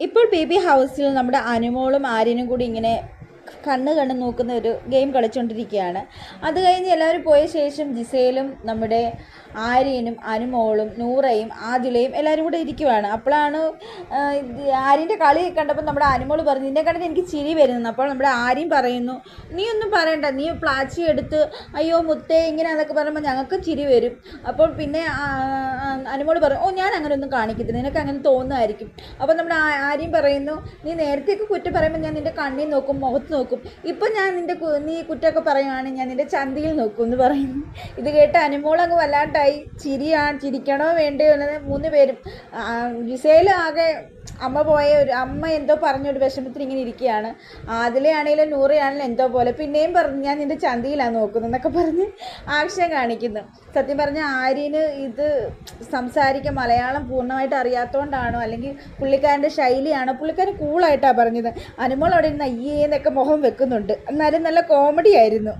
ഇപ്പോൾ ബേബി ഹൗസിൽ നമ്മുടെ അനുമോളും ആര്യനും കൂടി ഇങ്ങനെ കണ്ണ് കണ്ണ് നോക്കുന്ന ഒരു ഗെയിം കളിച്ചുകൊണ്ടിരിക്കുകയാണ് അത് കഴിഞ്ഞ് എല്ലാവരും പോയ ശേഷം ജിസയിലും നമ്മുടെ ആര്യനും അനുമോളും നൂറയും ആദിലയും എല്ലാവരും കൂടെ ഇരിക്കുവാണ്. അപ്പോഴാണ് ആര്യന്റെ കളി കണ്ടപ്പോൾ നമ്മുടെ അനുമോൾ പറഞ്ഞു നിന്നെ കണ്ടിട്ട് എനിക്ക് ചിരി വരുന്നു അപ്പോൾ നമ്മുടെ ആര്യം പറയുന്നു നീ ഒന്നും പറയണ്ട നീ പ്ലാച്ചി എടുത്ത് അയ്യോ മുത്തേ ഇങ്ങനെ എന്നൊക്കെ പറയുമ്പോൾ ഞങ്ങൾക്ക് ചിരി വരും. അപ്പോൾ പിന്നെ അനുമോൾ പറയും ഓ ഞാൻ അങ്ങനെ ഒന്നും കാണിക്കത്തില്ല നിനക്ക് അങ്ങനെ തോന്നുമായിരിക്കും അപ്പോൾ നമ്മുടെ ആര്യം പറയുന്നു നീ നേരത്തെയൊക്കെ കുറ്റം പറയുമ്പോൾ ഞാൻ നിന്റെ കണ്ണിൽ നോക്കും മുഖത്ത് നോക്കും. ഇപ്പം ഞാൻ നിന്റെ നീ കുറ്റമൊക്കെ പറയുവാണെങ്കിൽ ഞാൻ നിന്റെ ചന്തിയിൽ നോക്കും എന്ന് പറയുന്നു ഇത് കേട്ട് അനുമോൾ അങ്ങ് വല്ലാണ്ടായി. ചിരിയാ ചിരിക്കണോ വേണ്ടയോ എന്നത് മൂന്ന് പേരും ആ, ജിസേൽ ആകെ അമ്മ പോയ ഒരു അമ്മ എന്തോ പറഞ്ഞൊരു വിഷമത്തിൽ ഇങ്ങനെ ഇരിക്കുകയാണ്. ആദിലയാണേലും നൂറയാണേലും എന്തോ പോലെ. പിന്നെയും പറഞ്ഞു ഞാൻ നിന്റെ ചന്തിയിലാണ് നോക്കുന്നത് എന്നൊക്കെ പറഞ്ഞ് ആക്ഷൻ കാണിക്കുന്നു. സത്യം പറഞ്ഞ ആര്യന് ഇത് സംസാരിക്കാൻ മലയാളം പൂർണമായിട്ട് അറിയാത്തതുകൊണ്ടാണോ അല്ലെങ്കിൽ പുള്ളിക്കാരന്റെ ശൈലിയാണോ? പുള്ളിക്കാരൻ കൂളായിട്ടാണ് പറഞ്ഞത്. അനുമോൾ അവിടെ അയ്യേ എന്നൊക്കെ മുഖം വെക്കുന്നുണ്ട്. എന്നാലും നല്ല കോമഡി ആയിരുന്നു.